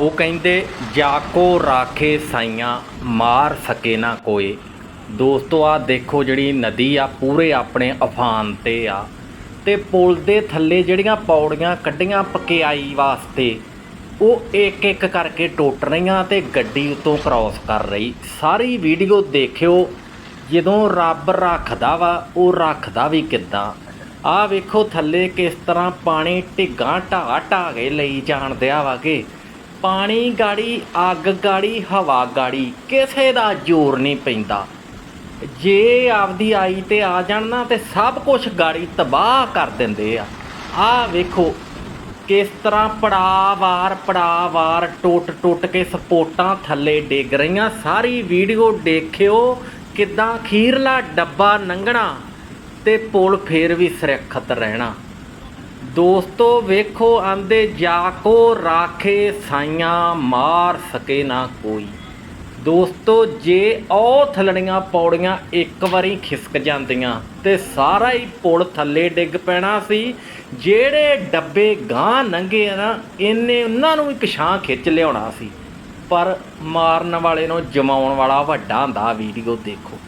ਉਹ ਕਹਿੰਦੇ, ਜਾਕੋ ਰਾਖੇ ਸਾਈਆਂ, ਮਾਰ ਸਕੇ ਨਾ ਕੋਏ ਦੋਸਤੋ ਆ ਦੇਖੋ ਜਿਹੜੀ ਨਦੀ ਆ, ਪੂਰੇ ਆਪਣੇ ਅਫਾਨ ਤੇ ਆ। ਤੇ ਪੁਲ ਦੇ ਥੱਲੇ ਜਿਹੜੀਆਂ ਪੌੜੀਆਂ ਕੱਢੀਆਂ ਪਕਿਆਈ ਵਾਸਤੇ, ਉਹ ਇੱਕ ਇੱਕ ਕਰਕੇ ਟੁੱਟ ਰਹੀਆਂ ਤੇ ਗੱਡੀ ਉਤੋਂ ਕ੍ਰਾਸ ਕਰ ਰਹੀ। ਸਾਰੀ ਵੀਡੀਓ ਦੇਖਿਓ, ਜਦੋਂ ਰੱਬ ਰੱਖਦਾ ਵਾ, ਉਹ ਰੱਖਦਾ ਵੀ ਕਿੱਦਾਂ? ਆਹ ਵੇਖੋ ਥੱਲੇ ਕਿਸ ਤਰ੍ਹਾਂ ਪਾਣੀ ਢਿੱਗਾਂ ਢਾ ਢਾ ਕੇ ਲਈ ਜਾਣ ਦਿਆ ਵਾ ਕਿ ਪਾਣੀ ਗਾੜੀ, ਅੱਗ ਗਾੜੀ, ਹਵਾ ਗਾੜੀ, ਕਿਸੇ ਦਾ ਜ਼ੋਰ ਨਹੀਂ ਪੈਂਦਾ। ਜੇ ਆਪਦੀ ਆਈ ਤੇ ਆ ਜਾਣ ਨਾ, ਤੇ ਸਭ ਕੁਝ ਗਾੜੀ ਤਬਾਹ ਕਰ ਦਿੰਦੇ ਆ। ਆਹ ਵੇਖੋ, ਕਿਸ ਤਰ੍ਹਾਂ ਪੜਾਵਾਰ ਪੜਾਵਾਰ ਟੁੱਟ ਟੁੱਟ ਕੇ ਸਪੋਟਾਂ ਥੱਲੇ ਡਿੱਗ ਰਹੀਆਂ। ਸਾਰੀ ਵੀਡੀਓ ਦੇਖਿਓ, ਕਿਦਾਂ ਖੀਰਲਾ ਡੱਬਾ ਲੰਘਣਾ ਤੇ ਪੁਲ ਫੇਰ ਵੀ ਸੁਰੱਖਿਅਤ ਰਹਿਣਾ। ਦੋਸਤੋ, ਵੇਖੋ ਆਂਦੇ ਜਾਕੋ ਰਾਖੇ ਸਾਈਆਂ, ਮਾਰ ਸਕੇ ਨਾ ਕੋਈ। ਦੋਸਤੋ, ਜੇ ਉਹ ਥਲੜੀਆਂ ਪੌੜੀਆਂ ਇੱਕ ਵਾਰੀ ਖਿਸਕ ਜਾਂਦੀਆਂ, ਤੇ ਸਾਰਾ ਹੀ ਪੁਲ ਥੱਲੇ ਡਿੱਗ ਪੈਣਾ ਸੀ। ਜਿਹੜੇ ਡੱਬੇ ਗਾਂ ਲੰਘੇ ਆ ਨਾ ਇਹਨੇ ਉਹਨਾਂ ਨੂੰ ਇੱਕ ਛਾਂ ਖਿੱਚ ਲਿਆਉਣਾ ਸੀ। ਪਰ ਮਾਰਨ ਵਾਲੇ ਨੂੰ ਜਮਾਉਣ ਵਾਲਾ ਵੱਡਾ ਹੁੰਦਾ, ਵੀਡੀਓ ਦੇਖੋ।